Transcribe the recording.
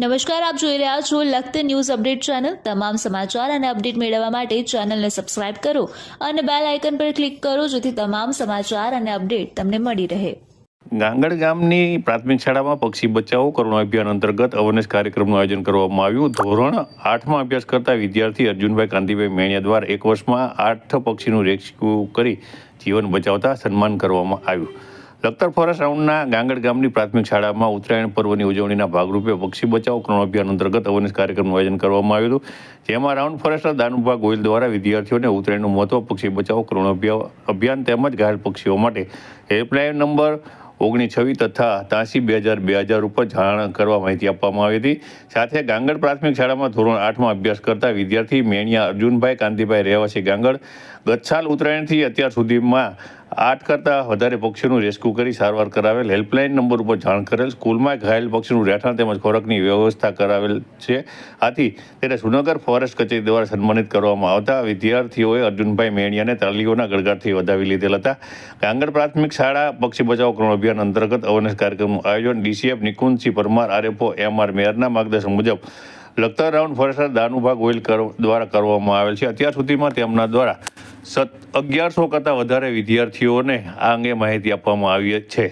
નમસ્કાર, આપ જોઈ રહ્યા છો લખત ન્યૂઝ અપડેટ ચેનલ. તમામ સમાચાર અને અપડેટ મેળવવા માટે ચેનલને સબસ્ક્રાઇબ કરો અને બેલ આઇકન પર ક્લિક કરો જેથી તમામ સમાચાર અને અપડેટ તમને મળી રહે. ગાંગડ ગામની પ્રાથમિક શાળામાં પક્ષી બચાવો કરુણા અભિયાન અંતર્ગત અવેરનેસ કાર્યક્રમનું આયોજન કરવામાં આવ્યું. ધોરણ આઠમાં અભ્યાસ કરતા વિદ્યાર્થી અર્જુનભાઈ કાંતિભાઈ મેણિયા દ્વારા એક વર્ષમાં આઠ પક્ષીનું રેસ્ક્યુ કરી જીવન બચાવતા સન્માન કરવામાં આવ્યું. લખતર ફોરેસ્ટ રાઉન્ડના ગાંગડ ગામની પ્રાથમિક શાળામાં ઉત્તરાયણ પર્વની ઉજવણીના ભાગરૂપે પક્ષી બચાવો કરુણા અભિયાન અંતર્ગત અવેરનેસ કાર્યક્રમનું આયોજન કરવામાં આવ્યું હતું. જેમાં રાઉન્ડ ફોરેસ્ટના દાનુભા ગોયલ દ્વારા વિદ્યાર્થીઓને ઉત્તરાયણનું મહત્વ, પક્ષી બચાવો કરુણા અભિયાન તેમજ ઘાયલ પક્ષીઓ માટે હેલ્પલાઇન નંબર ઓગણીસ છવ્વી તથા ત્યાંસી બે હજાર બે હજાર ઉપર જાણ કરવા માહિતી આપવામાં આવી હતી. સાથે ગાંગડ પ્રાથમિક શાળામાં ધોરણ આઠમાં અભ્યાસ કરતા વિદ્યાર્થી મેણિયા અર્જુનભાઈ, કાંતિભાઈ રહેવાસી ગાંગડ ગત સાલ ઉત્તરાયણથી અત્યાર સુધીમાં આઠ કરતાં વધારે પક્ષીઓનું રેસ્ક્યુ કરી સારવાર કરાવેલ. હેલ્પલાઇન નંબર ઉપર જાણ કરેલ સ્કૂલમાં ઘાયલ પક્ષીનું રહેઠાણ તેમજ ખોરાકની વ્યવસ્થા કરાવેલ છે. આથી તેને સુનગર ફોરેસ્ટ કચેરી દ્વારા સન્માનિત કરવામાં આવતા વિદ્યાર્થીઓએ અર્જુનભાઈ મેણિયાને તાલીઓના ગળગાટથી વધાવી લીધેલ હતા. કાંગડ પ્રાથમિક શાળા પક્ષી બચાવ કરણ અભિયાન અંતર્ગત અવેરનેસ કાર્યક્રમનું આયોજન DCF Nikunjsinh Parmar, RFO M R મેયરના માર્ગદર્શન મુજબ લખતર રાઉન્ડ ફોરેસ્ટર દાનુભા ગોયલ દ્વારા કરવામાં આવેલ છે. અત્યાર સુધીમાં તેમના દ્વારા સત અગિયારસો કરતાં વધારે વિદ્યાર્થીઓને આ અંગે માહિતી આપવામાં આવી છે.